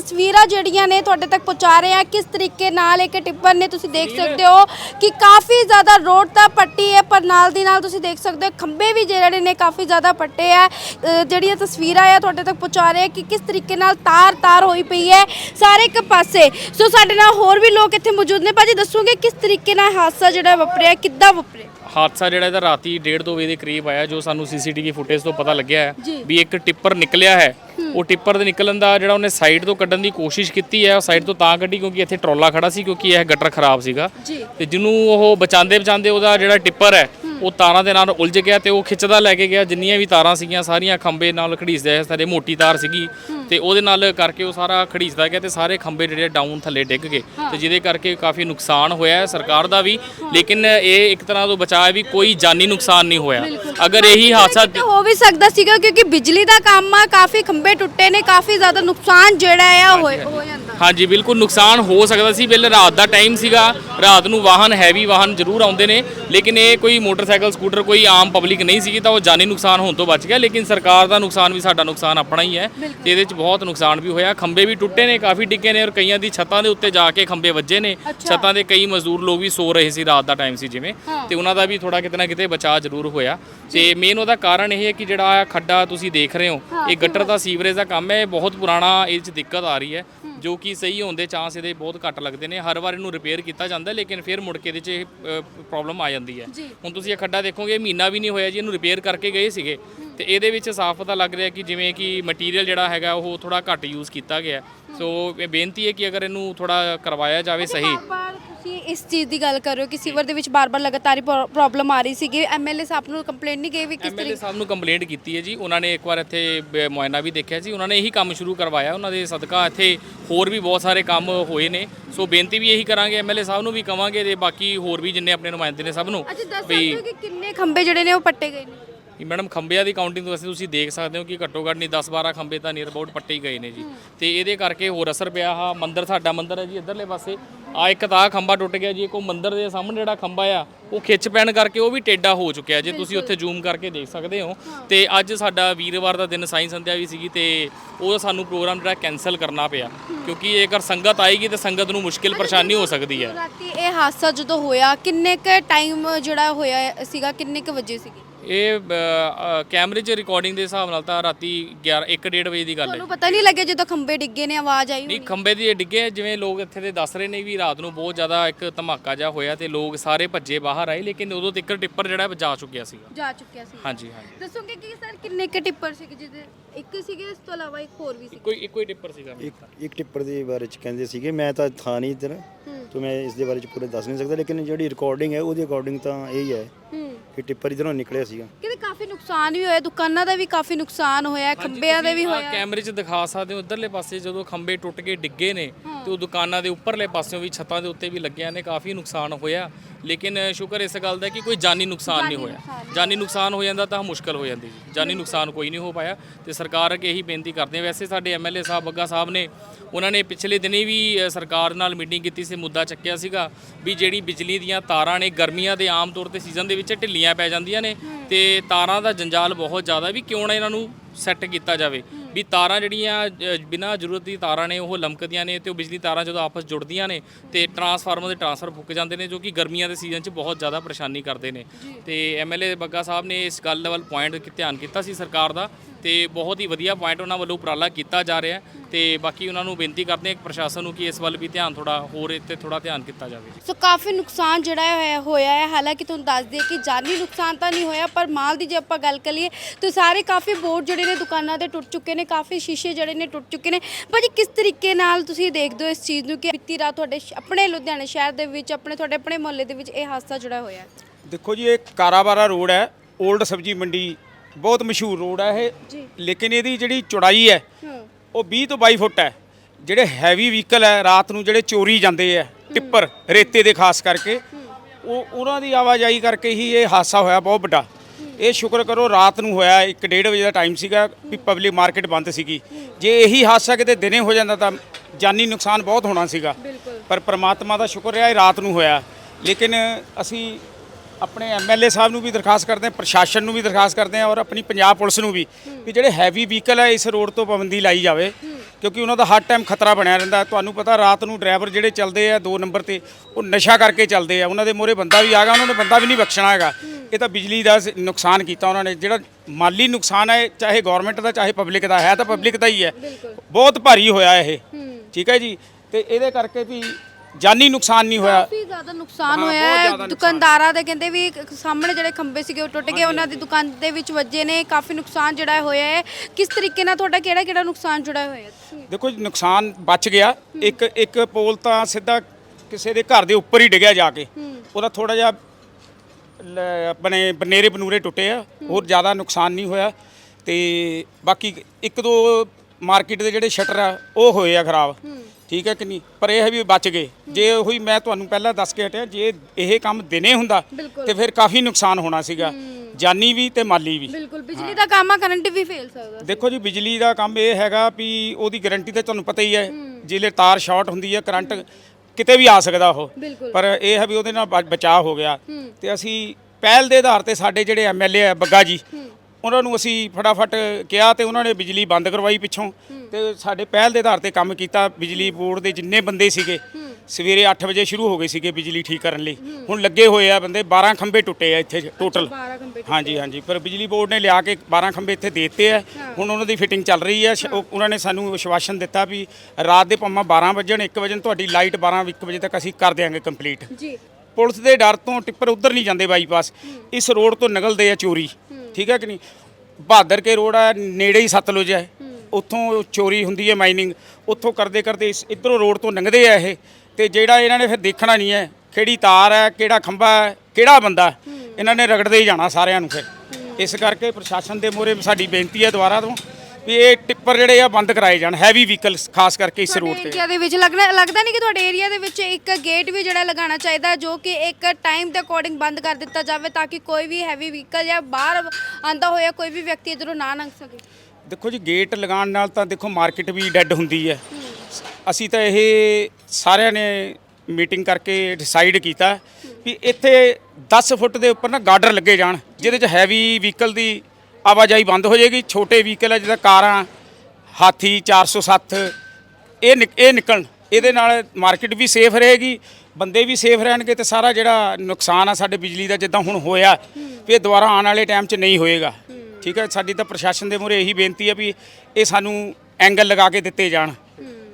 ਤਸਵੀਰਾਂ ਜਿਹੜੀਆਂ ਨੇ ਤੁਹਾਡੇ ਤੱਕ ਪਹੁੰਚਾ ਰਹੇ ਹਾਂ। ਕਿਸ ਤਰੀਕੇ ਨਾਲ ਇੱਕ ਟਿੱਪਰ ਨੇ ਤੁਸੀਂ ਦੇਖ ਸਕਦੇ ਹੋ ਕਿ ਕਾਫੀ ਜ਼ਿਆਦਾ ਰੋਡ ਤਾਂ ਪੱਟੀ ਹੈ ਪਰ ਨਾਲ ਦੀ ਨਾਲ ਤੁਸੀਂ ਦੇਖ ਸਕਦੇ ਹੋ ਖੰਭੇ ਵੀ ਜਿਹੜੇ ਨੇ ਕਾਫੀ ਜ਼ਿਆਦਾ ਪੱਟੇ ਆ ਜਿਹੜੀਆਂ ਤਸਵੀਰਾਂ ਆ ਤੁਹਾਡੇ ਤੱਕ ਪਹੁੰਚਾ ਰਹੇ ਹਾਂ ਕਿ ਕਿਸ ਤਰੀਕੇ ਨਾਲ ਤਾਰ ਤਾਰ ਹੋਈ ਪਈ ਹੈ ਸਾਰੇ ਇੱਕ ਪਾਸੇ। ਸੋ ਸਾਡੇ ਨਾਲ ਹੋਰ ਵੀ ਲੋਕ ਇੱਥੇ ਮੌਜੂਦ ਨੇ। ਭਾਜੀ ਦੱਸੋਗੇ ਕਿਸ ਤਰੀਕੇ ਨਾਲ ਹਾਦਸਾ ਜਿਹੜਾ ਵਾਪਰਿਆ ਕਿੱਦਾਂ ਵਾਪਰਿਆ? ਹਾਦਸਾ ਜਿਹੜਾ ਇਹਦਾ ਰਾਤੀ 1:30 ਵਜੇ ਦੇ ਕਰੀਬ ਆਇਆ ਜੋ ਸਾਨੂੰ ਸੀਸੀਟੀਵੀ ਫੁਟੇਜ ਤੋਂ ਪਤਾ ਲੱਗਿਆ ਹੈ। ਵੀ ਇੱਕ ਟਿੱਪਰ ਨਿਕਲਿਆ ਹੈ। ਉਹ ਟਿੱਪਰ ਦੇ ਨਿਕਲਣ ਦਾ ਜਿਹੜਾ ਉਹਨੇ ਸਾਈਡ ਤੋਂ ਕੱਢਣ ਦੀ ਕੋਸ਼ਿਸ਼ ਕੀਤੀ ਹੈ ਸਾਈਡ ਤੋਂ ਤਾਂ ਕੱਢੀ ਕਿਉਂਕਿ ਇੱਥੇ ਟਰੋਲਾ ਖੜਾ ਸੀ ਕਿਉਂਕਿ ਇਹ ਗਟਰ ਖਰਾਬ ਸੀਗਾ। ਤੇ ਜਿਹਨੂੰ ਉਹ ਬਚਾਉਂਦੇ ਬਚਾਉਂਦੇ ਉਹਦਾ ਜਿਹੜਾ ਟਿੱਪਰ ਹੈ। ਉਹ ਤਾਰਾਂ ਦੇ ਨਾਲ ਉਲਝ ਗਿਆ ਤੇ ਉਹ ਖਿੱਚਦਾ ਲੈ ਕੇ ਗਿਆ। ਜਿੰਨੀਆਂ ਵੀ ਤਾਰਾਂ ਸੀਗੀਆਂ ਸਾਰੀਆਂ ਖੰਬੇ ਨਾਲ ਖੜੀਸਦਾ ਸਾਰੇ ਮੋਟੀ ਤਾਰ ਸੀਗੀ ਤੇ ਉਹਦੇ ਨਾਲ ਕਰਕੇ ਉਹ ਸਾਰਾ ਖੜੀਸਦਾ ਗਿਆ ਤੇ ਸਾਰੇ ਖੰਬੇ ਜਿਹੜੇ ਡਾਊਨ ਥੱਲੇ ਡਿੱਗ ਗਏ। ਤੇ ਜਿਹਦੇ ਕਰਕੇ ਕਾਫੀ ਨੁਕਸਾਨ ਹੋਇਆ ਹੈ ਸਰਕਾਰ ਦਾ ਵੀ। ਲੇਕਿਨ ਇਹ ਇੱਕ ਤਰ੍ਹਾਂ ਤੋਂ ਬਚਾਅ ਹੈ ਵੀ ਕੋਈ ਜਾਨੀ ਨੁਕਸਾਨ ਨਹੀਂ ਹੋਇਆ। ਅਗਰ ਇਹੀ ਹਾਦਸਾ ਹੋ ਵੀ ਸਕਦਾ ਸੀਗਾ ਕਿਉਂਕਿ ਬਿਜਲੀ ਦਾ ਕੰਮ ਆ ਕਾਫੀ ਖੰਭੇ ਟੁੱਟੇ ਨੇ ਕਾਫੀ ਜ਼ਿਆਦਾ ਨੁਕਸਾਨ ਜਿਹੜਾ ਆ ਹੋ ਹੋ ਜਾਂਦਾ ਹਾਂਜੀ ਬਿਲਕੁਲ ਨੁਕਸਾਨ ਹੋ ਸਕਦਾ ਸੀ। ਬਿਲ ਰਾਤ ਦਾ ਟਾਈਮ ਸੀਗਾ। ਰਾਤ ਨੂੰ ਵਾਹਨ ਹੈਵੀ ਵਾਹਨ ਜ਼ਰੂਰ ਆਉਂਦੇ ਨੇ। ਲੇਕਿਨ ਇਹ ਕੋਈ ਮੋਟਰਸਾਈਕਲ ਸਕੂਟਰ ਕੋਈ ਆਮ ਪਬਲਿਕ ਨਹੀਂ ਸੀਗੀ ਤਾਂ ਉਹ ਜਾਨੀ ਨੁਕਸਾਨ ਹੋਣ ਤੋਂ ਬਚ ਗਿਆ। ਲੇਕਿਨ ਸਰਕਾਰ ਦਾ ਨੁਕਸਾਨ ਵੀ ਸਾਡਾ ਨੁਕਸਾਨ ਆਪਣਾ ਹੀ ਹੈ। ਤੇ ਇਹਦੇ ਵਿੱਚ ਬਹੁਤ ਨੁਕਸਾਨ ਵੀ ਹੋਇਆ। ਖੰਭੇ ਵੀ ਟੁੱਟੇ ਨੇ ਕਾਫੀ ਡਿੱਗੇ ਨੇ ਔਰ ਕਈਆਂ ਦੀ ਛੱਤਾਂ ਦੇ ਉੱਤੇ ਜਾ ਕੇ ਖੰਭੇ ਵੱਜੇ ਨੇ। ਛੱਤਾਂ ਦੇ ਕਈ ਮਜ਼ਦੂਰ ਲੋਕ ਵੀ ਸੋ ਰਹੇ ਸੀ ਰਾਤ ਦਾ ਟਾਈਮ ਸੀ ਜਿਵੇਂ। ਤੇ ਉਹਨਾਂ ਦਾ ਵੀ ਥੋੜਾ ਕਿਤੇ ਨਾ ਕਿਤੇ ਬਚਾਅ ਜ਼ਰੂਰ ਹੋਇਆ। ਤੇ ਮੇਨ ਉਹਦਾ ਕਾਰਨ ਇਹ ਹੈ ਕਿ ਜਿਹੜਾ ਖੱਡਾ ਤੁਸੀਂ ਦੇਖ ਰਹੇ ਹੋ ਇਹ ਗੱਟਰ ਦਾ ਸੀਵਰੇਜ ਦਾ ਕੰਮ ਹੈ। ਇਹ ਬਹੁਤ ਪੁਰਾਣਾ ਇਹ 'ਚ ਦਿੱਕਤ ਆ ਰਹੀ ਹੈ। ਜੋ ਕਿ ਸਹੀ ਹੋਣ ਦੇ ਚਾਂਸ ਇਹਦੇ ਬਹੁਤ ਘੱਟ ਲੱਗਦੇ ਨੇ। ਹਰ ਵਾਰ ਇਹਨੂੰ ਰਿਪੇਅਰ ਕੀਤਾ ਜਾਂਦਾ ਲੇਕਿਨ ਫਿਰ ਮੁੜ ਕੇ ਇਹਦੇ 'ਚ ਇਹ ਪ੍ਰੋਬਲਮ ਆ ਜਾਂਦੀ ਹੈ। ਹੁਣ ਤੁਸੀਂ ਇਹ ਖੱਡਾ ਦੇਖੋਗੇ ਮਹੀਨਾ ਵੀ ਨਹੀਂ ਹੋਇਆ ਜੀ ਇਹਨੂੰ ਰਿਪੇਅਰ ਕਰਕੇ ਗਏ ਸੀਗੇ। ਤੇ ਇਹਦੇ ਵਿੱਚ ਸਾਫ਼ ਪਤਾ ਲੱਗ ਰਿਹਾ ਕਿ ਜਿਵੇਂ ਕਿ ਮਟੀਰੀਅਲ ਜਿਹੜਾ ਹੈਗਾ ਉਹ ਥੋੜਾ ਘੱਟ ਯੂਜ਼ ਕੀਤਾ ਗਿਆ। ਸੋ ਇਹ ਬੇਨਤੀ ਹੈ ਕਿ ਅਗਰ ਇਹਨੂੰ ਥੋੜਾ ਕਰਵਾਇਆ ਜਾਵੇ ਸਹੀ। ਤੁਸੀਂ ਇਸ ਚੀਜ਼ ਦੀ ਗੱਲ ਕਰ ਰਹੇ ਹੋ ਕਿ ਸੀਵਰ ਦੇ ਵਿੱਚ ਬਾਰ-ਬਾਰ ਲਗਾਤਾਰ ਹੀ ਪ੍ਰੋਬਲਮ ਆ ਰਹੀ ਸੀਗੀ। ਐਮਐਲਏ ਸਾਹਿਬ ਨੂੰ ਕੰਪਲੇਂਟ ਨਹੀਂ ਗਈ ਵੀ ਕਿਸ ਐਮਐਲਏ ਤਰੀਕੇ ਸਾਹਿਬ ਨੂੰ ਕੰਪਲੇਂਟ ਕੀਤੀ ਹੈ ਜੀ। ਉਹਨਾਂ ਨੇ ਇੱਕ ਵਾਰ ਇੱਥੇ ਬ- ਮੁਆਇਨਾ ਵੀ ਦੇਖਿਆ ਸੀ। ਉਹਨਾਂ ਨੇ ਇਹੀ ਕੰਮ ਸ਼ੁਰੂ ਕਰਵਾਇਆ। ਉਹਨਾਂ ਦੇ ਸਦਕਾ ਇੱਥੇ ਹੋਰ ਵੀ ਬਹੁਤ ਸਾਰੇ ਕੰਮ ਹੋਏ ਨੇ। ਸੋ ਬੇਨਤੀ ਵੀ ਇਹੀ ਕਰਾਂਗੇ। ਐਮਐਲਏ ਸਾਹਿਬ ਨੂੰ ਵੀ ਕਵਾਂਗੇ ਤੇ ਬਾਕੀ ਹੋਰ ਵੀ ਜਿੰਨੇ ਆਪਣੇ ਨੁਮਾਇੰਦੇ ਨੇ ਸਭ ਨੂੰ ਅੱਛਾ ਦੱਸ ਵੀ ਸਕਦੇ ਹੋ ਕਿ ਕਿੰਨੇ ਖੰਭੇ ਜਿਹੜੇ ਨੇ ਉਹ ਪੱਟੇ ਗਏ ਨੇ? ਮੈਡਮ ਖੰਬਿਆਂ ਦੀ ਕਾਊਂਟਿੰਗ ਤੋਂ ਵੈਸੇ ਤੁਸੀਂ ਦੇਖ ਸਕਦੇ ਹੋ ਕਿ ਘੱਟੋ ਘੱਟ ਨਹੀਂ 10 12 ਖੰਬੇ ਤਾਂ ਨੀਅਰ ਅਬਾਊਟ ਪੱਟੇ ਹੀ ਗਏ ਨੇ ਜੀ। ਤੇ ਇਹਦੇ ਕਰਕੇ ਹੋਰ ਅਸਰ ਪਿਆ। ਆ ਮੰਦਿਰ ਸਾਡਾ ਮੰਦਿਰ ਹੈ ਜੀ ਇਧਰਲੇ ਪਾਸੇ। ਆ ਇੱਕ ਤਾਂ ਆਹ ਖੰਭਾ ਟੁੱਟ ਗਿਆ ਜੀ ਉਹ ਮੰਦਿਰ ਦੇ ਸਾਹਮਣੇ ਜਿਹੜਾ ਖੰਭਾ ਆ ਉਹ ਖਿੱਚ ਪੈਣ ਕਰਕੇ ਉਹ ਵੀ ਟੇਡਾ ਹੋ ਚੁੱਕਿਆ ਜੇ ਤੁਸੀਂ ਉੱਥੇ ਜ਼ੂਮ ਕਰਕੇ ਦੇਖ ਸਕਦੇ ਹੋ। ਤੇ ਅੱਜ ਸਾਡਾ ਵੀਰਵਾਰ ਦਾ ਦਿਨ ਸਾਈਂ ਸੰਧਿਆ ਵੀ ਸੀਗੀ ਤੇ ਉਹ ਸਾਨੂੰ ਪ੍ਰੋਗਰਾਮ ਜਿਹੜਾ ਕੈਨਸਲ ਕਰਨਾ ਪਿਆ ਕਿਉਂਕਿ ਜੇਕਰ ਸੰਗਤ ਆਏਗੀ ਤੇ ਸੰਗਤ ਨੂੰ ਮੁਸ਼ਕਿਲ ਪਰੇਸ਼ਾਨੀ ਹੋ ਸਕਦੀ ਹੈ। ਰਾਤੀ ਇਹ ਹਾਦਸਾ ਜਦੋਂ ਹੋਇਆ ਕਿੰਨੇ ਕ ਟਾਈਮ ਜਿਹੜਾ ਹੋਇਆ ਸੀਗਾ ਕਿੰਨੇ ਕ ਵਜੇ ਸੀਗੀ? ਇਹ ਅ, ਅ, ਕੈਮਰੇ 'ਚ ਰਿਕਾਰਡਿੰਗ ਦੇ ਹਿਸਾਬ ਨਾਲ ਤਾਂ ਰਾਤੀ 11 1:30 ਵਜੇ ਦੀ ਗੱਲ ਹੈ। ਤੁਹਾਨੂੰ ਪਤਾ ਨਹੀਂ ਲੱਗਿਆ ਜਦੋਂ ਖੰਭੇ ਡਿੱਗੇ ਨੇ ਆਵਾਜ਼ ਆਈ ਨਹੀਂ ਹੋਣੀ? ਖੰਬੇ ਦੀ ਡਿੱਗੇ ਜਿਵੇਂ ਲੋਕ ਇੱਥੇ ਦੇ ਦੱਸ ਰਹੇ ਨੇ ਵੀ ਰਾਤ ਨੂੰ ਬਹੁਤ ਜ਼ਿਆਦਾ ਇੱਕ ਧਮਾਕਾ ਜਿਹਾ ਹੋਇਆ ਤੇ ਲੋਕ ਸਾਰੇ ਭੱਜੇ ਬਾਹਰ ਆਏ ਲੇਕਿਨ ਉਦੋਂ ਤੱਕ ਟਿੱਪਰ ਜਿਹੜਾ ਬਚਾ ਚੁੱਕਿਆ ਸੀਗਾ। ਜਾ ਚੁੱਕਿਆ ਸੀ ਹਾਂਜੀ ਹਾਂਜੀ। ਦੱਸੋਗੇ ਕਿ ਸਰ ਕਿੰਨੇ ਕ ਟਿੱਪਰ ਸੀਗੇ? ਜਿਹਦੇ ਇੱਕ ਸੀਗੇ ਇਸ ਤੋਂ ਇਲਾਵਾ ਇੱਕ ਹੋਰ ਵੀ ਸੀ ਹੀ ਇੱਕੋ ਹੀ ਟਿੱਪਰ ਸੀਗਾ। ਇੱਕ ਇੱਕ ਟਿੱਪਰ ਦੇ ਬਾਰੇ ਚ ਕਹਿੰਦੇ ਸੀਗੇ ਮੈਂ ਤਾਂ ਥਾ ਨਹੀਂ ਇੱਧਰ ਤਾਂ ਮੈਂ ਇਸ ਦੇ ਬਾਰੇ ਚ ਪੂਰੇ ਦੱਸ ਨਹੀਂ ਸਕਦਾ ਲੇਕਿਨ ਜਿਹੜੀ ਰਿਕਾਰਡਿੰਗ ਹੈ ਉਹਦੇ ਅਕੋਰਡਿੰਗ ਤਾਂ ਇਹ ਹੀ ਹੈ। ਹੂੰ ਕਿ ਟਿੱਪਰ ਇਧਰੋਂ ਨਿਕਲਿਆ ਸੀਗਾ। ਕਿਤੇ ਕਾਫੀ ਨੁਕਸਾਨ ਵੀ ਹੋਇਆ ਦੁਕਾਨਾਂ ਦਾ ਵੀ ਕਾਫੀ ਨੁਕਸਾਨ ਹੋਇਆ ਖੰਭਿਆਂ ਦੇ ਵੀ ਹੋਇਆ। ਕੈਮਰੇ 'ਚ ਦਿਖਾ ਸਕਦੇ ਹੋ ਉਧਰਲੇ ਪਾਸੇ ਜਦੋਂ ਖੰਬੇ ਟੁੱਟ ਕੇ ਡਿੱਗੇ ਨੇ ਤੇ ਉਹ ਦੁਕਾਨਾਂ ਦੇ ਉੱਪਰਲੇ ਪਾਸਿਓਂ ਵੀ ਛੱਤਾਂ ਦੇ ਉੱਤੇ ਵੀ ਲੱਗਿਆ ਨੇ ਕਾਫੀ ਨੁਕਸਾਨ ਹੋਇਆ। ਲੇਕਿਨ ਸ਼ੁਕਰ ਇਸ ਗੱਲ ਦਾ ਕਿ ਕੋਈ ਜਾਨੀ ਨੁਕਸਾਨ ਨਹੀਂ ਹੋਇਆ। ਜਾਨੀ ਨੁਕਸਾਨ ਹੋ ਜਾਂਦਾ ਤਾਂ ਮੁਸ਼ਕਲ ਹੋ ਜਾਂਦੀ ਜੀ। ਜਾਨੀ ਨੁਕਸਾਨ ਕੋਈ ਨਹੀਂ ਹੋ ਪਾਇਆ ਤੇ ਸਰਕਾਰ ਅੱਗੇ ਇਹੀ ਬੇਨਤੀ ਕਰਦੇ ਆ ਵੈਸੇ ਸਾਡੇ ਐਮਐਲਏ ਸਾਹਿਬ ਬੱਗਾ ਸਾਹਿਬ ਨੇ ਉਹਨਾਂ ਨੇ ਪਿਛਲੇ ਦਿਨੀ ਵੀ ਸਰਕਾਰ ਨਾਲ ਮੀਟਿੰਗ ਕੀਤੀ ਸੀ ਮੁੱਦਾ ਚੱਕਿਆ ਸੀਗਾ ਵੀ ਜਿਹੜੀ ਬਿਜਲੀ ਦੀਆਂ ਤਾਰਾਂ ਨੇ ਗਰਮੀਆਂ ਦੇ ਆਮ ਤੌਰ ਤੇ ਸੀਜ਼ਨ ਦੇ ਵਿੱਚ ਢਿੱਲੀਆਂ ਪੈ ਜਾਂਦੀਆਂ ਨੇ ਤੇ ਤਾਰਾਂ ਦਾ ਜੰਜਾਲ ਬਹੁਤ ਜ਼ਿਆਦਾ ਵੀ ਕਿਉਂ ਨਾ ਇਹਨਾਂ ਨੂੰ ਸੈੱਟ ਕੀਤਾ ਜਾਵੇ। ਵੀ ਤਾਰਾਂ ਜਿਹੜੀਆਂ ਬਿਨਾਂ ਜ਼ਰੂਰਤ ਦੀ ਤਾਰਾਂ ਨੇ ਉਹ ਲਮਕਦੀਆਂ ਨੇ ਤੇ ਉਹ ਬਿਜਲੀ ਤਾਰਾਂ ਜਦੋਂ ਆਪਸ ਜੁੜਦੀਆਂ ਨੇ ਤੇ ਟਰਾਂਸਫਾਰਮਰ ਦੇ ਟਰਾਂਸਫਰ ਫੁੱਕ ਜਾਂਦੇ ਨੇ ਜੋ ਕਿ ਗਰਮੀਆਂ ਦੇ ਸੀਜ਼ਨ 'ਚ ਬਹੁਤ ਜ਼ਿਆਦਾ ਪਰੇਸ਼ਾਨੀ ਕਰਦੇ ਨੇ। ਤੇ ਐਮਐਲਏ ਬੱਗਾ ਸਾਹਿਬ ਨੇ ਇਸ ਗੱਲ ਵੱਲ ਪੁਆਇੰਟ ਧਿਆਨ ਕੀਤਾ ਸੀ ਸਰਕਾਰ ਦਾ ਤੇ ਬਹੁਤ ਹੀ ਵਧੀਆ ਪੁਆਇੰਟ ਉਹਨਾਂ ਵੱਲੋਂ ਉਪਰਾਲਾ ਕੀਤਾ ਜਾ ਰਿਹਾ ਹੈ ਤੇ ਬਾਕੀ ਉਹਨਾਂ ਨੂੰ ਬੇਨਤੀ ਕਰਦੇ ਹਾਂ ਕਿ ਪ੍ਰਸ਼ਾਸਨ ਨੂੰ ਕਿ ਇਸ ਵੱਲ ਵੀ ਧਿਆਨ ਥੋੜਾ ਹੋਰ ਇੱਥੇ ਥੋੜਾ ਧਿਆਨ ਕੀਤਾ ਜਾਵੇ ਸੋ ਕਾਫੀ ਨੁਕਸਾਨ ਜਿਹੜਾ ਹੈ ਹੋਇਆ ਹੈ। ਹਾਲਾਂਕਿ ਤੁਹਾਨੂੰ ਦੱਸ ਦਈਏ ਕਿ ਜਾਨੀ ਨੁਕਸਾਨ ਤਾਂ ਨਹੀਂ ਹੋਇਆ ਪਰ ਮਾਲ ਦੀ ਜੇ ਆਪਾਂ ਗੱਲ ਕਰੀਏ ਤਾਂ ਸਾਰੇ ਕਾਫੀ ਬੋਰਡ ਜਿਹੜੇ ਨੇ ਦੁਕਾਨਾਂ ਦੇ ਟੁੱਟ ਚੁੱਕੇ ਨੇ ਕਾਫੀ ਸ਼ੀਸ਼ੇ ਜਿਹੜੇ ਨੇ ਟੁੱਟ ਚੁੱਕੇ ਨੇ। ਭਾਜੀ ਕਿਸ ਤਰੀਕੇ ਨਾਲ ਤੁਸੀਂ ਦੇਖਦੇ ਹੋ ਇਸ ਚੀਜ਼ ਨੂੰ ਕਿ ਬੀਤੀ ਰਾਤ ਤੁਹਾਡੇ ਸ਼- ਆਪਣੇ ਲੁਧਿਆਣਾ ਸ਼ਹਿਰ ਦੇ ਵਿੱਚ ਆਪਣੇ ਤੁਹਾਡੇ ਆਪਣੇ ਮੁਹੱਲੇ ਦੇ ਵਿੱਚ ਇਹ ਹਾਦਸਾ ਜਿਹੜਾ ਹੋਇਆ ਹੈ? ਦੇਖੋ ਜੀ ਇਹ ਕਾਰਾਬਾਰਾ ਰੋਡ ਹੈ 올ਡ ਸਬਜੀ ਮੰਡੀ ਬਹੁਤ ਮਸ਼ਹੂਰ ਰੋਡ ਹੈ ਇਹ। ਲੇਕਿਨ ਇਹਦੀ ਜਿਹੜੀ ਚੌੜਾਈ ਹੈ ਹੂੰ। ਉਹ 20 ਤੋਂ 22 ਫੁੱਟ ਹੈ। ਜਿਹੜੇ ਹੈਵੀ ਵਹੀਕਲ ਹੈ ਰਾਤ ਨੂੰ ਜਿਹੜੇ ਚੋਰੀ ਜਾਂਦੇ ਆ ਟਿੱਪਰ ਰੇਤੇ ਦੇ ਖਾਸ ਕਰਕੇ ਉਹ ਉਹਨਾਂ ਦੀ ਆਵਾਜਾਈ ਕਰਕੇ ਹੀ ਇਹ ਹਾਦਸਾ ਹੋਇਆ ਬਹੁਤ ਵੱਡਾ। ਇਹ ਸ਼ੁਕਰ ਕਰੋ ਰਾਤ ਨੂੰ ਹੋਇਆ 1:30 ਵਜੇ ਦਾ ਟਾਈਮ ਸੀਗਾ ਵੀ ਪਬਲਿਕ ਮਾਰਕੀਟ ਬੰਦ ਸੀਗੀ। ਜੇ ਇਹੀ ਹਾਦਸਾ ਕਿਤੇ ਦਿਨੇ ਹੋ ਜਾਂਦਾ ਤਾਂ ਜਾਨੀ ਨੁਕਸਾਨ ਬਹੁਤ ਹੋਣਾ ਸੀਗਾ। ਪਰ ਪ੍ਰਮਾਤਮਾ ਦਾ ਸ਼ੁਕਰ ਰਿਹਾ ਇਹ ਰਾਤ ਨੂੰ ਹੋਇਆ। ਲੇਕਿਨ ਅਸੀਂ ਆਪਣੇ ਐਮਐਲਏ ਸਾਹਿਬ ਨੂੰ ਵੀ ਦਰਖਾਸਤ ਕਰਦੇ ਹਾਂ ਪ੍ਰਸ਼ਾਸਨ ਨੂੰ ਵੀ ਦਰਖਾਸਤ ਕਰਦੇ ਹਾਂ ਔਰ ਆਪਣੀ ਪੰਜਾਬ ਪੁਲਿਸ ਨੂੰ ਵੀ ਵੀ ਜਿਹੜੇ ਹੈਵੀ ਵਹੀਕਲ ਹੈ ਇਸ ਰੋਡ ਤੋਂ ਪਾਬੰਦੀ ਲਾਈ ਜਾਵੇ ਕਿਉਂਕਿ ਉਹਨਾਂ ਦਾ ਹਰ ਟਾਈਮ ਖਤਰਾ ਬਣਿਆ ਰਹਿੰਦਾ ਤੁਹਾਨੂੰ ਪਤਾ ਰਾਤ ਨੂੰ ਡਰਾਈਵਰ ਜਿਹੜੇ ਚੱਲਦੇ ਆ ਦੋ ਨੰਬਰ ਤੇ ਉਹ ਨਸ਼ਾ ਕਰਕੇ ਚੱਲਦੇ ਆ। ਉਹਨਾਂ ਦੇ ਮੋਰੇ ਬੰਦਾ ਵੀ ਆ ਗਿਆ ਉਹਨਾਂ ਨੇ ਬੰਦਾ ਵੀ ਨਹੀਂ ਬਖਸ਼ਣਾ ਹੈਗਾ। ਇਹ ਤਾਂ ਬਿਜਲੀ ਦਾ ਨੁਕਸਾਨ ਕੀਤਾ ਉਹਨਾਂ ਨੇ। ਜਿਹੜਾ ਮਾਲੀ ਨੁਕਸਾਨ ਹੈ ਚਾਹੇ ਗਵਰਨਮੈਂਟ ਦਾ ਚਾਹੇ ਪਬਲਿਕ ਦਾ ਹੈ ਤਾਂ ਪਬਲਿਕ ਦਾ ਹੀ ਹੈ। ਬਹੁਤ ਭਾਰੀ ਹੋਇਆ ਇਹ। ਠੀਕ ਹੈ ਜੀ। ਤੇ ਇਹਦੇ ਕਰਕੇ ਵੀ ਜਾਨੀ ਨੁਕਸਾਨ ਨਹੀਂ ਹੋਇਆ। ਕਾਫੀ ਜ਼ਿਆਦਾ ਨੁਕਸਾਨ ਹਾਂ, ਹੋਇਆ। ਹੈ ਜ਼ਿਆਦਾ ਨੁਕਸਾਨ। ਦੁਕਾਨਦਾਰਾਂ ਦੇ ਕਹਿੰਦੇ ਵੀ ਇੱਕ ਸਾਹਮਣੇ ਜਿਹੜੇ ਖੰਭੇ ਸੀਗੇ ਉਹ ਟੁੱਟ ਗਏ। ਉਹਨਾਂ ਦੀ ਦੁਕਾਨ ਦੇ ਵਿੱਚ ਵੱਜੇ ਨੇ। ਕਾਫੀ ਨੁਕਸਾਨ ਜਿਹੜਾ ਹੋਇਆ ਹੈ। ਕਿਸ ਤਰੀਕੇ ਨਾਲ ਤੁਹਾਡਾ ਕਿਹੜਾ ਕਿਹੜਾ ਨੁਕਸਾਨ ਜੁੜਾ ਹੋਇਆ ਹੈ? ਤੁਸੀਂ ਦੇਖੋ ਜੀ ਨੁਕਸਾਨ ਬਚ ਗਿਆ। ਇੱਕ ਇੱਕ ਪੋਲ ਤਾਂ ਸਿੱਧਾ ਕਿਸੇ ਦੇ ਘਰ ਦੇ ਉੱਪਰ ਹੀ ਡਿੱਗਿਆ ਜਾ ਕੇ। ਉਹਦਾ ਥੋੜਾ ਜਿਹਾ ਲ- ਆਪਣੇ ਬਨੇਰੇ ਬਨੂਰੇ ਟੁੱਟੇ ਆ। ਹੋਰ ਜ਼ਿਆਦਾ ਨੁਕਸਾਨ ਨਹੀਂ ਹੋਇਆ। ਤੇ ਬਾਕੀ ਇੱਕ ਦੋ ਮਾਰਕੀਟ ਦੇ ਜਿਹੜੇ ਸ਼ਟਰ ਆ ਉਹ ਹੋਏ ਆ ਖਰਾਬ। ਠੀਕ ਹੈ ਕਿ ਨਹੀਂ? ਪਰ ਇਹ ਹੈ ਵੀ ਬਚ ਗਏ। ਜੇ ਉਹੀ ਮੈਂ ਤੁਹਾਨੂੰ ਪਹਿਲਾਂ ਦੱਸ ਕੇ ਹਟਿਆ ਜੇ ਇਹ ਕੰਮ ਦਿਨੇ ਹੁੰਦਾ ਤੇ ਫਿਰ ਕਾਫੀ ਨੁਕਸਾਨ ਹੋਣਾ ਸੀਗਾ। ਜਾਨੀ ਵੀ ਤੇ ਮਾਲੀ ਵੀ। ਬਿਲਕੁਲ ਬਿਜਲੀ ਦਾ ਕੰਮ ਆ ਕਰੰਟ ਵੀ ਫੇਲ ਸਕਦਾ ਦੇਖੋ ਜੀ ਬਿਜਲੀ ਦਾ ਕੰਮ ਇਹ ਹੈਗਾ ਵੀ ਉਹਦੀ ਗਾਰੰਟੀ ਤਾਂ ਤੁਹਾਨੂੰ ਪਤਾ ਹੀ ਹੈ ਜਿਹੜੇ ਤਾਰ ਸ਼ਾਰਟ ਹੁੰਦੀ ਹੈ ਕਰੰਟ ਕਿਤੇ ਵੀ ਆ ਸਕਦਾ ਉਹ। ਬਿਲਕੁਲ। ਪਰ ਇਹ ਹੈ ਵੀ ਉਹਦੇ ਨਾਲ ਬਚਾਅ ਹੋ ਗਿਆ। ਤੇ ਅਸੀਂ ਪਹਿਲ ਦੇ ਆਧਾਰ ਤੇ ਸਾਡੇ ਜਿਹੜੇ ਐਮਐਲਏ ਆ ਬੱਗਾ ਜੀ ਉਹਨਾਂ ਨੂੰ ਅਸੀਂ ਫਟਾਫਟ ਕਿਹਾ ਤੇ ਉਹਨਾਂ ਨੇ ਬਿਜਲੀ ਬੰਦ ਕਰਵਾਈ ਪਿੱਛੋਂ ਤੇ ਸਾਡੇ ਪਹਿਲ ਦੇ ਆਧਾਰ ਤੇ ਕੰਮ ਕੀਤਾ ਬਿਜਲੀ ਬੋਰਡ ਦੇ ਜਿੰਨੇ ਬੰਦੇ ਸੀਗੇ ਸਵੇਰੇ 8 ਵਜੇ ਸ਼ੁਰੂ ਹੋ ਗਏ ਸੀਗੇ ਬਿਜਲੀ ਠੀਕ ਕਰਨ ਲਈ। ਹੁਣ ਲੱਗੇ ਹੋਏ ਆ ਬੰਦੇ 12 ਖੰਭੇ ਟੁੱਟੇ ਆ ਇੱਥੇ ਟੋਟਲ 12 ਖੰਭੇ ਹਾਂਜੀ ਹਾਂਜੀ ਪਰ ਬਿਜਲੀ ਬੋਰਡ ਨੇ ਲਿਆ ਕੇ 12 ਖੰਭੇ ਇੱਥੇ ਦੇ ਦਿੱਤੇ ਆ। ਹੁਣ ਉਹਨਾਂ ਦੀ ਫਿਟਿੰਗ ਚੱਲ ਰਹੀ ਸ਼- ਉਹ- ਉਹਨਾਂ ਨੇ ਸਾਨੂੰ ਵਿਸ਼ਵਾਸਨ ਦਿੱਤਾ ਵੀ ਰਾਤ ਦੇ ਪੰਮਾ 12 ਵਜਣ 1 ਵਜੇ ਤੁਹਾਡੀ ਲਾਈਟ 12 1 ਵਜੇ ਤੱਕ ਅਸੀਂ ਕਰ ਦਿਆਂਗੇ ਕੰਪਲੀਟ ਜੀ। ਪੁਲਿਸ ਦੇ ਡਰ ਤੋਂ ਟਿੱਪਰ ਉਧਰ ਨਹੀਂ ਜਾਂਦੇ ਬਾਈਪਾਸ। ਇਸ ਰੋਡ ਤੋਂ ਨਿਕਲਦੇ ਆ ਚੋਰੀ। ਠੀਕ ਹੈ ਕਿ ਨਹੀਂ? ਬਹਾਦਰ ਕੇ ਰੋਡ ਆ, ਨੇੜੇ ਹੀ ਸਤਲੁਜ ਹੈ। ਉੱਥੋਂ ਚੋਰੀ ਹੁੰਦੀ ਹੈ ਮਾਈਨਿੰਗ। ਉੱਥੋਂ ਕਰਦੇ ਕਰਦੇ ਇਸ ਇਧਰੋਂ ਰੋਡ ਤੋਂ ਲੰਘਦੇ ਆ ਇਹ। ਤੇ ਜਿਹੜਾ ਇਹਨਾਂ ਨੇ ਫਿਰ ਦੇਖਣਾ ਨਹੀਂ ਹੈ ਕਿਹੜੀ ਤਾਰ ਹੈ, ਕਿਹੜਾ ਖੰਭਾ ਹੈ, ਕਿਹੜਾ ਬੰਦਾ ਇਹਨਾਂ ਨੇ ਰਗੜਦੇ ਹੀ ਜਾਣਾ ਸਾਰਿਆਂ ਨੂੰ ਫਿਰ। ਇਸ ਕਰਕੇ ਪ੍ਰਸ਼ਾਸਨ ਦੇ ਮੂਹਰੇ ਸਾਡੀ ਬੇਨਤੀ ਹੈ ਦੁਬਾਰਾ ਤੋਂ ਵੀ ਇਹ ਟਿੱਪਰ ਜਿਹੜੇ ਆ ਬੰਦ ਕਰਾਏ ਜਾਣ ਹੈਵੀ ਵਹੀਕਲਸ ਖਾਸ ਕਰਕੇ ਇਸ ਰੋਡ ਤੇ। ਏਰੀਆ ਦੇ ਵਿੱਚ ਲੱਗਣਾ ਲੱਗਦਾ ਨਹੀਂ ਕਿ ਤੁਹਾਡੇ ਏਰੀਆ ਦੇ ਵਿੱਚ ਇੱਕ ਗੇਟ ਵੀ ਜਿਹੜਾ ਲਗਾਉਣਾ ਚਾਹੀਦਾ ਜੋ ਕਿ ਇੱਕ ਟਾਈਮ ਦੇ ਅਕੋਰਡਿੰਗ ਬੰਦ ਕਰ ਦਿੱਤਾ ਜਾਵੇ ਤਾਂ ਕਿ ਕੋਈ ਵੀ ਹੈਵੀ ਵਹੀਕਲ ਜਾਂ ਬਾਹਰ ਆਂਦਾ ਹੋਇਆ ਕੋਈ ਵੀ ਵਿਅਕਤੀ ਇਧਰੋਂ ਨਾ ਲੰਘ ਸਕੇ। ਦੇਖੋ ਜੀ ਗੇਟ ਲਗਾਉਣ ਨਾਲ ਤਾਂ ਦੇਖੋ ਮਾਰਕੀਟ ਵੀ ਡੈੱਡ ਹੁੰਦੀ ਹੈ। ਅਸੀਂ ਤਾਂ ਇਹ ਸਾਰਿਆਂ ਨੇ ਮੀਟਿੰਗ ਕਰਕੇ ਡਿਸਾਈਡ ਕੀਤਾ ਵੀ ਇੱਥੇ 10 ਫੁੱਟ ਦੇ ਉੱਪਰ ਨਾ ਗਾਰਡਰ ਲੱਗੇ ਜਾਣ ਜਿਹਦੇ 'ਚ ਹੈਵੀ ਵਹੀਕਲ ਦੀ ਆਵਾਜਾਈ ਬੰਦ ਹੋ ਜਾਏਗੀ ਛੋਟੇ ਵਹੀਕਲ ਹੈ ਜਿੱਦਾਂ ਕਾਰਾਂ ਹਾਥੀ 407 ਇਹ ਨਿਕ- ਇਹ ਨਿਕਲਣ। ਇਹਦੇ ਨਾਲ ਮਾਰਕੀਟ ਵੀ ਸੇਫ ਰਹੇਗੀ ਬੰਦੇ ਵੀ ਸੇਫ ਰਹਿਣਗੇ ਤੇ ਸਾਰਾ ਜਿਹੜਾ ਨੁਕਸਾਨ ਆ ਸਾਡੇ ਬਿਜਲੀ ਦਾ ਜਿੱਦਾਂ ਹੁਣ ਹੋਇਆ ਵੀ ਇਹ ਦੁਬਾਰਾ ਆਉਣ ਵਾਲੇ ਟਾਈਮ 'ਚ ਨਹੀਂ ਹੋਏਗਾ। ਠੀਕ ਹੈ ਸਾਡੀ ਤਾਂ ਪ੍ਰਸ਼ਾਸਨ ਦੇ ਮੂਹਰੇ ਇਹੀ ਬੇਨਤੀ ਹੈ ਵੀ ਇਹ ਸਾਨੂੰ ਐਂਗਲ ਲਗਾ ਕੇ ਦਿੱਤੇ ਜਾਣ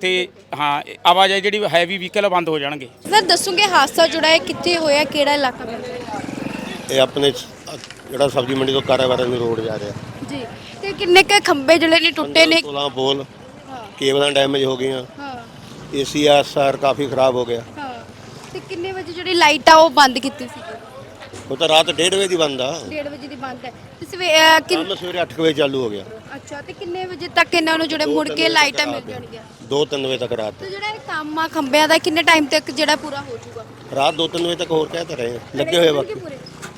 ਤੇ ਹਾਂ ਆਵਾਜਾਈ ਜਿਹੜੀ ਹੈਵੀ ਵਹੀਕਲ ਬੰਦ ਹੋ ਜਾਣਗੇ। ਸਰ ਦੱਸੋਗੇ ਹਾਦਸਾ ਜੁੜਾ ਹੈ ਕਿੱਥੇ ਹੋਇਆ ਕਿਹੜਾ ਇਲਾਕਾ? ਇਹ ਆਪਣੇ ਜਿਹੜਾ ਸਬਜ਼ੀ ਮੰਡੀ ਤੋਂ ਕਾਰਾਵਾਰਾ ਨੂੰ ਰੋਡ ਜਾ ਰਿਹਾ। ਜੀ ਤੇ ਕਿੰਨੇ ਕ ਖੰਭੇ ਜਿਹੜੇ ਨੇ ਟੁੱਟੇ ਨੇ? 16 ਪੋਲ ਕੇਬਲਾਂ ਡੈਮੇਜ ਹੋ ਗਈਆਂ। ਹਾਂ। ਏਸੀਆਰ ਕਾਫੀ ਖਰਾਬ ਹੋ ਗਿਆ। ਹਾਂ। ਤੇ ਕਿੰਨੇ ਵਜੇ ਜਿਹੜੀ ਲਾਈਟ ਆ ਉਹ ਬੰਦ ਕੀਤੀ ਸੀ? ਉਹ ਤਾਂ ਰਾਤ 1:30 ਵਜੇ ਦੀ ਬੰਦ ਆ। 1:30 ਵਜੇ ਦੀ ਬੰਦ ਹੈ। ਤੇ ਸਵੇ ਅਹ, ਕਿੰਨ- ਸਵੇਰੇ 8 ਵਜੇ ਚਾਲੂ ਹੋ ਗਿਆ। ਅੱਛਾ ਤੇ ਕਿੰਨੇ ਵਜੇ ਤੱਕ ਇਹਨਾਂ ਨੂੰ ਜਿਹੜੇ ਮੁੜ ਕੇ ਲਾਈਟਾਂ ਮਿਲ ਜਾਣਗੀਆਂ? 2-3 ਵਜੇ ਤੱਕ ਰਾਤ ਤੇ ਜਿਹੜਾ ਇਹ ਕੰਮ ਆ ਖੰਭਿਆਂ ਦਾ ਕਿੰਨੇ ਟਾਈਮ ਤੱਕ ਜਿਹੜਾ ਪੂਰਾ ਹੋ ਜਾਊਗਾ? ਰਾਤ 2-3 ਵਜੇ ਤੱਕ ਹੋਰ ਕਹਿ ਤਾਂ ਰਹੇ। ਲੱਗੇ ਹੋਏ ਬਾਕੀ।